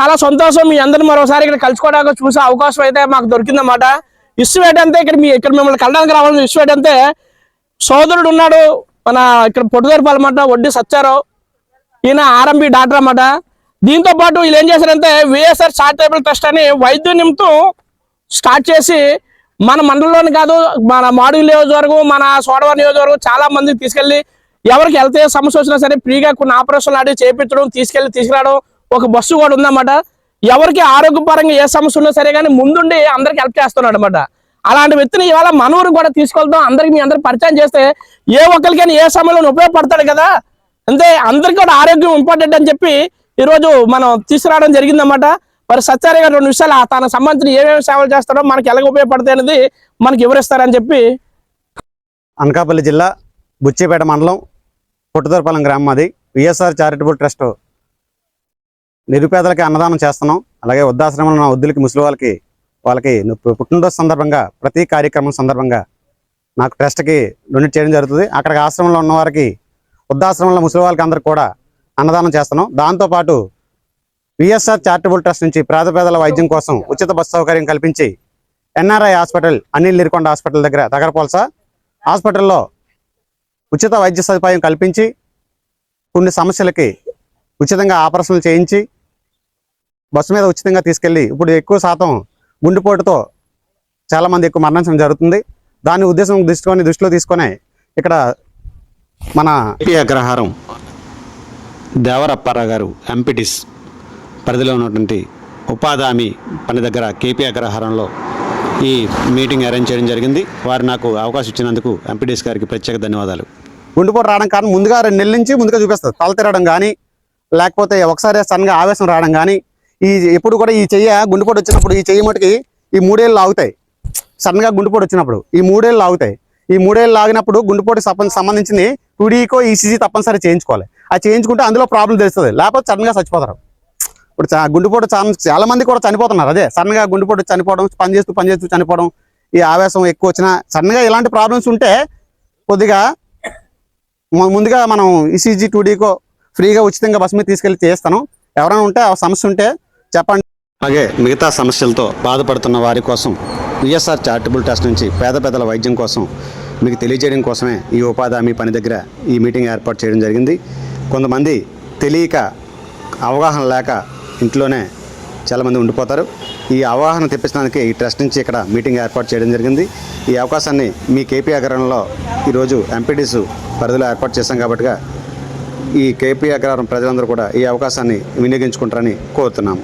చాలా సంతోషం. మీ అందరిని మరోసారి ఇక్కడ కలుసుకోవడానికి చూసే అవకాశం అయితే మాకు దొరికిందన్నమాట. ఇష్యూ ఏంటంటే ఇక్కడ మీ ఇక్కడ మిమ్మల్ని కలడానికి రావాల్సిన ఇష్యూ ఏంటంటే సోదరుడు ఉన్నాడు మన ఇక్కడ పొట్టుదరపాలన్నమాట వడ్డీ సచ్చారావు ఈయన ఆర్ఎంబి డాక్టర్ అన్నమాట. దీంతో పాటు వీళ్ళు ఏం చేశారంటే విఎస్ఆర్ చారిటబుల్ ట్రస్ట్ అని వైద్య నిమిత్తం స్టార్ట్ చేసి మన మండలంలోని కాదు మన మాడుగు నియోజకవర్గం మన సోడవరం నియోజకవర్గం చాలా మందికి తీసుకెళ్ళి ఎవరికి హెల్త్ సమస్య వచ్చినా సరే ఫ్రీగా కొన్ని ఆపరేషన్లు ఆడి చేపించడం తీసుకెళ్ళి తీసుకురావడం ఒక బస్సు కూడా ఉందన్నమాట. ఎవరికి ఆరోగ్యపరంగా ఏ సమస్య ఉన్నా సరే కానీ ముందుండి అందరికి హెల్ప్ చేస్తున్నాడు అనమాట అలాంటి వ్యక్తిని ఇవాళ మనవరు కూడా తీసుకెళ్తాం అందరికి మీ అందరికి పరిచయం చేస్తే ఏ ఒక్కరికైనా ఏ సమయంలో ఉపయోగపడతాడు కదా. అంతే అందరికీ కూడా ఆరోగ్యం ఇంపార్టెంట్ అని చెప్పి ఈ రోజు మనం తీసుకురావడం జరిగిందన్నమాట. మరి సత్యారి గారు రెండు విషయాలు ఆ తనకు సంబంధించిన ఏమేమి సేవలు చేస్తారో మనకి ఎలాగ ఉపయోగపడతాయి అనేది మనకి వివరిస్తారని చెప్పి. అనకాపల్లి జిల్లా బుచ్చిపేట మండలం పుట్టుదరపాలెం గ్రామం అది విఎస్ఆర్ చారిటబుల్ ట్రస్ట్. నిరుపేదలకి అన్నదానం చేస్తున్నాం. అలాగే వృద్ధాశ్రమంలో నా వృద్ధులకి ముసలి వాళ్ళకి వాళ్ళకి పుట్టినరోజు సందర్భంగా ప్రతి కార్యక్రమం సందర్భంగా నాకు ట్రస్ట్కి డొనేట్ చేయడం జరుగుతుంది. అక్కడికి ఆశ్రమంలో ఉన్న వారికి వృద్ధాశ్రమంలో ముసలి వాళ్ళకి అందరికి కూడా అన్నదానం చేస్తున్నాం. దాంతోపాటు విఎస్ఆర్ చారిటబుల్ ట్రస్ట్ నుంచి పేద పేదల వైద్యం కోసం ఉచిత బస్సు సౌకర్యం కల్పించి NRI hospital Anil Nirikonda hospital దగ్గర తగరపోల్స హాస్పిటల్లో ఉచిత వైద్య సదుపాయం కల్పించి కొన్ని సమస్యలకి ఉచితంగా ఆపరేషన్లు చేయించి బస్సు మీద ఉచితంగా తీసుకెళ్ళి ఇప్పుడు ఎక్కువ శాతం గుండెపోటుతో చాలామంది ఎక్కువ మరణించడం జరుగుతుంది. దాని ఉద్దేశం దృష్టికొని దృష్టిలో తీసుకొని ఇక్కడ మన అగ్రహారం దేవరప్పారావు గారు ఎంపీటీస్ పరిధిలో ఉన్నటువంటి ఉపాధి హామీ పని దగ్గర కేపీ అగ్రహారంలో ఈ మీటింగ్ అరేంజ్ చేయడం జరిగింది. వారు నాకు అవకాశం ఇచ్చినందుకు ఎంపీటీస్ గారికి ప్రత్యేక ధన్యవాదాలు. గుండెపోటు రావడం కారణం ముందుగా రెండు నెలల నుంచి ముందుగా చూపిస్తుంది తల తిరగడం కానీ లేకపోతే ఒకసారి సడన్గా ఆవేశం రావడం కానీ ఈ ఎప్పుడు కూడా ఈ చెయ్య గుండెపోటు వచ్చినప్పుడు ఈ చెయ్యి మటుకి ఈ మూడేళ్ళు ఆగుతాయి సడన్గా గుండెపోటు వచ్చినప్పుడు ఈ మూడేళ్ళు ఆగుతాయి ఈ మూడేళ్ళు ఆగినప్పుడు గుండెపోటు సంబంధించింది టూడీకో ఈసీజీ తప్పనిసరి చేయించుకోవాలి. అది చేయించుకుంటే అందులో ప్రాబ్లం తెలుస్తుంది. లేకపోతే సడన్గా చచ్చిపోతారు. ఇప్పుడు చా- గుండెపోటు చాలా చాలా మంది కూడా చనిపోతున్నారు. అదే సడన్గా గుండెపోటు చనిపోవడం పని చేస్తూ పని చేస్తూ చనిపోవడం ఈ ఆవేశం ఎక్కువ వచ్చినా సడన్గా ఇలాంటి ప్రాబ్లమ్స్ ఉంటే కొద్దిగా ముందుగా మనం ఈసీజీ టూడీకో ఫ్రీగా ఉచితంగా బస్సు మీద తీసుకెళ్ళి చేస్తాను ఎవరైనా ఉంటే ఆ సమస్య ఉంటే చెప్పండి. అలాగే మిగతా సమస్యలతో బాధపడుతున్న వారి కోసం విఎస్ఆర్ చారిటబుల్ ట్రస్ట్ నుంచి పేద పెద్దల వైద్యం కోసం మీకు తెలియజేయడం కోసమే ఈ ఉపాధి హామీ పని దగ్గర ఈ మీటింగ్ ఏర్పాటు చేయడం జరిగింది. కొంతమంది తెలియక అవగాహన లేక ఇంట్లోనే చాలామంది ఉండిపోతారు. ఈ అవగాహన తెప్పించడానికి ఈ ట్రస్ట్ నుంచి ఇక్కడ మీటింగ్ ఏర్పాటు చేయడం జరిగింది. ఈ అవకాశాన్ని మీ కేపీ అగ్రహంలో ఈరోజు ఎంపీటీస్ పరిధిలో ఏర్పాటు చేశాం కాబట్టిగా ఈ కేపీ అగ్రహారం ప్రజలందరూ కూడా ఈ అవకాశాన్ని వినియోగించుకుంటారని కోరుతున్నాము.